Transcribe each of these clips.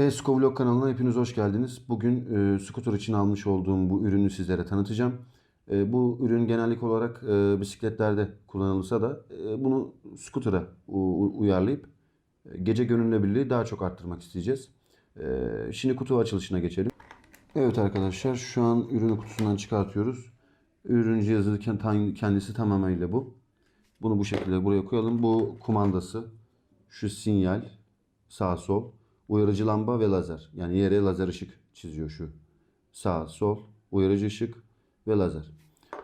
E-Scovlog kanalına hepiniz hoş geldiniz. Bugün e, scooter için almış olduğum bu ürünü sizlere tanıtacağım. E, bu ürün genellik olarak e, bisikletlerde kullanılsa da e, bunu scooter'a uyarlayıp e, gece görünülebilirliği daha çok arttırmak isteyeceğiz. E, şimdi kutu açılışına geçelim. Evet arkadaşlar şu an ürünü kutusundan çıkartıyoruz. Ürün cihazı kend- kendisi tamamıyla bu. Bunu bu şekilde buraya koyalım. Bu kumandası, şu sinyal, sağ sol, uyarıcı lamba ve lazer. Yani yere lazer ışık çiziyor şu. Sağ sol, uyarıcı ışık ve lazer.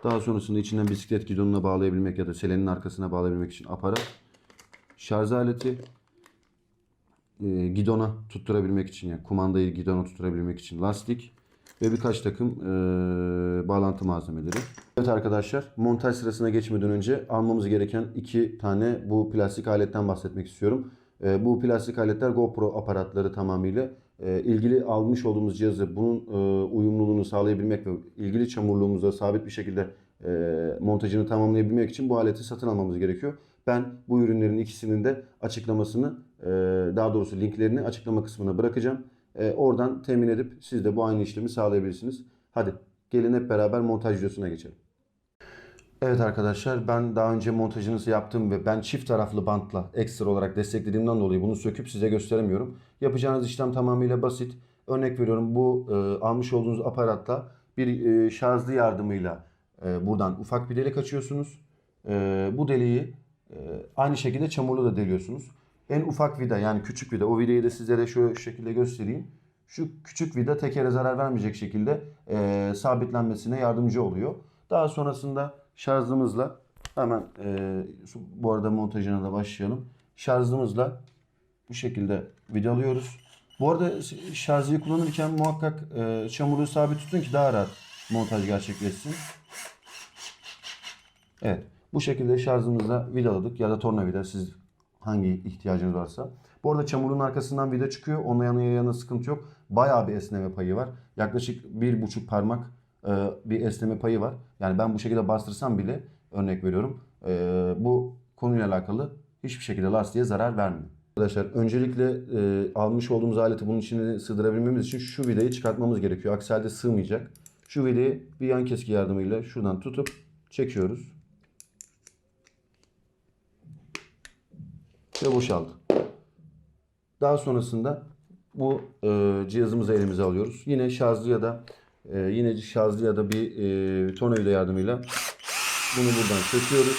Daha sonrasında içinden bisiklet gidonuna bağlayabilmek ya da selenin arkasına bağlayabilmek için aparat. Şarj aleti, e, gidona tutturabilmek için yani kumandayı gidona tutturabilmek için lastik ve birkaç takım e, bağlantı malzemeleri. Evet arkadaşlar montaj sırasına geçmeden önce almamız gereken iki tane bu plastik aletten bahsetmek istiyorum. E, bu plastik aletler GoPro aparatları tamamıyla e, ilgili almış olduğumuz cihazı bunun e, uyumluluğunu sağlayabilmek ve ilgili çamurluğumuza sabit bir şekilde e, montajını tamamlayabilmek için bu aleti satın almamız gerekiyor. Ben bu ürünlerin ikisinin de açıklamasını e, daha doğrusu linklerini açıklama kısmına bırakacağım. E, oradan temin edip siz de bu aynı işlemi sağlayabilirsiniz. Hadi gelin hep beraber montaj videosuna geçelim. Evet arkadaşlar ben daha önce montajını yaptım ve ben çift taraflı bantla ekstra olarak desteklediğimden dolayı bunu söküp size gösteremiyorum. Yapacağınız işlem tamamıyla basit. Örnek veriyorum bu e, almış olduğunuz aparatla bir e, şarjlı yardımıyla e, buradan ufak bir delik açıyorsunuz. E, bu deliği e, aynı şekilde çamurlu da deliyorsunuz. En ufak vida yani küçük vida o vidayı da sizlere şu şekilde göstereyim. Şu küçük vida tekere zarar vermeyecek şekilde e, sabitlenmesine yardımcı oluyor. Daha sonrasında şarjımızla hemen e, şu- bu arada montajına da başlayalım. Şarjımızla bu şekilde vidalıyoruz. Bu arada şarjıyı kullanırken muhakkak e, çamurluğu sabit tutun ki daha rahat montaj gerçekleşsin. Evet. Bu şekilde şarjımızla vidaladık ya da tornavida siz hangi ihtiyacınız varsa. Bu arada çamurun arkasından vida çıkıyor. Onun yanına yana sıkıntı yok. Bayağı bir esneme payı var. Yaklaşık bir buçuk parmak bir esneme payı var. Yani ben bu şekilde bastırsam bile örnek veriyorum. e, bu konuyla alakalı hiçbir şekilde lastiğe zarar vermiyor. Arkadaşlar öncelikle e, almış olduğumuz aleti bunun içine sığdırabilmemiz için şu vidayı çıkartmamız gerekiyor. Aksi halde sığmayacak. Şu vidayı bir yan keski yardımıyla şuradan tutup çekiyoruz. Ve boşaldı. Daha sonrasında bu e, cihazımızı elimize alıyoruz. Yine şarjlı ya da e, yine şarjlı ya da bir e, tornavida yardımıyla bunu buradan söküyoruz.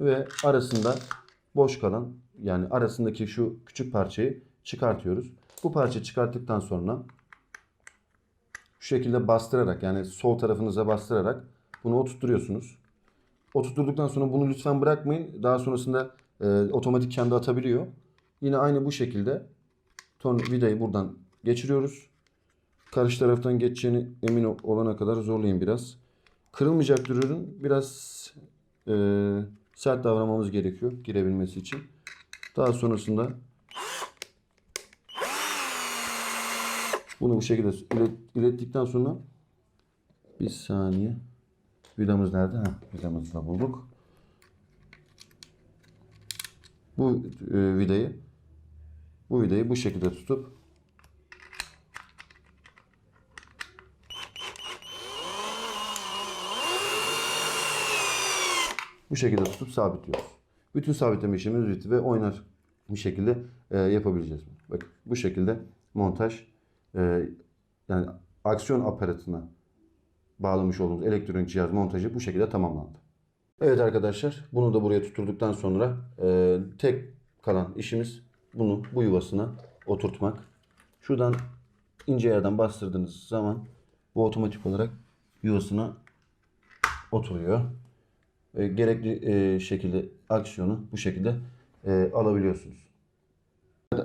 Ve arasında boş kalan yani arasındaki şu küçük parçayı çıkartıyoruz. Bu parça çıkarttıktan sonra şu şekilde bastırarak yani sol tarafınıza bastırarak bunu oturtturuyorsunuz. Oturtturduktan sonra bunu lütfen bırakmayın. Daha sonrasında e, otomatik kendi atabiliyor. Yine aynı bu şekilde ton vidayı buradan geçiriyoruz. Karşı taraftan geçeceğini emin ol- olana kadar zorlayın biraz. Kırılmayacaktır ürün. Biraz e, sert davranmamız gerekiyor girebilmesi için. Daha sonrasında bunu bu şekilde ilet- ilettikten sonra bir saniye. Vidamız nerede? Ha, vidamızı da bulduk. Bu e, vidayı bu vidayı bu şekilde tutup bu şekilde tutup sabitliyoruz. Bütün sabitleme işlemimiz bitti ve oynar bir şekilde e, yapabileceğiz. Bak bu şekilde montaj e, yani aksiyon aparatına bağlamış olduğumuz elektronik cihaz montajı bu şekilde tamamlandı. Evet arkadaşlar bunu da buraya tutturduktan sonra e, tek kalan işimiz bunu bu yuvasına oturtmak. Şuradan ince yerden bastırdığınız zaman bu otomatik olarak yuvasına oturuyor. E, gerekli e, şekilde aksiyonu bu şekilde e, alabiliyorsunuz.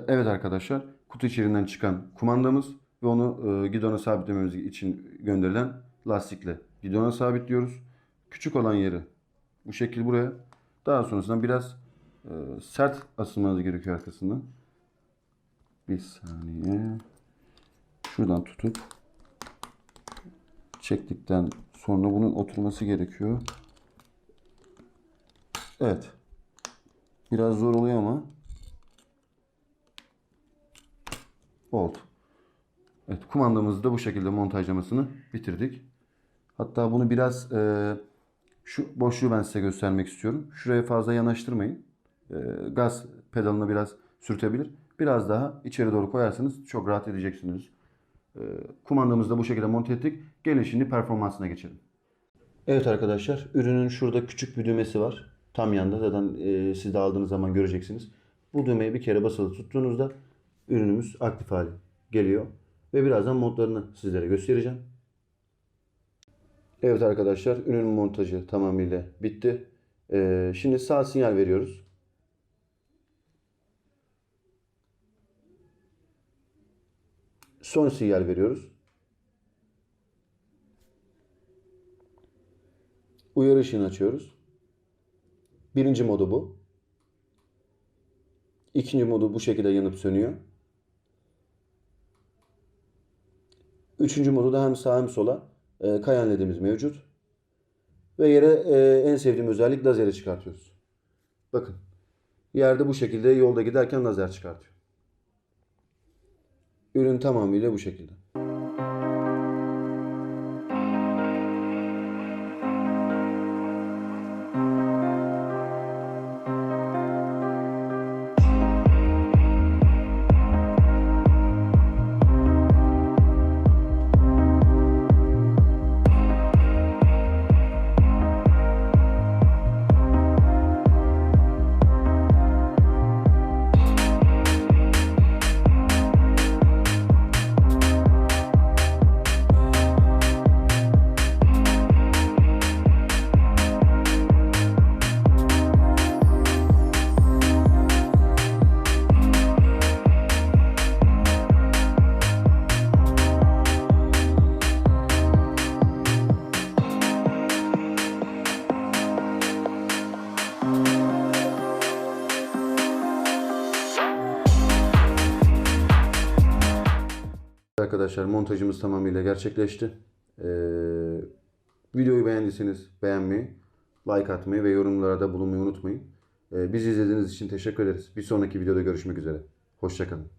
Evet arkadaşlar kutu içerisinden çıkan kumandamız ve onu e, gidona sabitlememiz için gönderilen lastikle gidona sabitliyoruz. Küçük olan yeri bu şekil buraya. Daha sonrasında biraz e, sert asılmanız gerekiyor arkasından. Bir saniye. Şuradan tutup çektikten sonra bunun oturması gerekiyor. Evet. Biraz zor oluyor ama oldu. Evet kumandamızı da bu şekilde montajlamasını bitirdik. Hatta bunu biraz e, şu boşluğu ben size göstermek istiyorum. Şuraya fazla yanaştırmayın. E, gaz pedalını biraz sürtebilir. Biraz daha içeri doğru koyarsanız çok rahat edeceksiniz. E, kumandamızı da bu şekilde monte ettik. Gelin şimdi performansına geçelim. Evet arkadaşlar ürünün şurada küçük bir düğmesi var. Tam yanda zaten e, siz de aldığınız zaman göreceksiniz. Bu düğmeyi bir kere basılı tuttuğunuzda ürünümüz aktif hale geliyor. Ve birazdan modlarını sizlere göstereceğim. Evet arkadaşlar ürünün montajı tamamıyla bitti. E, şimdi sağ sinyal veriyoruz. Son sinyal veriyoruz. Uyarı ışığını açıyoruz. Birinci modu bu. İkinci modu bu şekilde yanıp sönüyor. Üçüncü modu da hem sağa hem sola e, kayan ledimiz mevcut. Ve yere e, en sevdiğim özellik lazeri çıkartıyoruz. Bakın. Yerde bu şekilde yolda giderken lazer çıkartıyor. Ürün tamamıyla bu şekilde. Arkadaşlar montajımız tamamıyla gerçekleşti. Ee, videoyu beğendiyseniz beğenmeyi, like atmayı ve yorumlarda bulunmayı unutmayın. Ee, bizi izlediğiniz için teşekkür ederiz. Bir sonraki videoda görüşmek üzere. Hoşçakalın.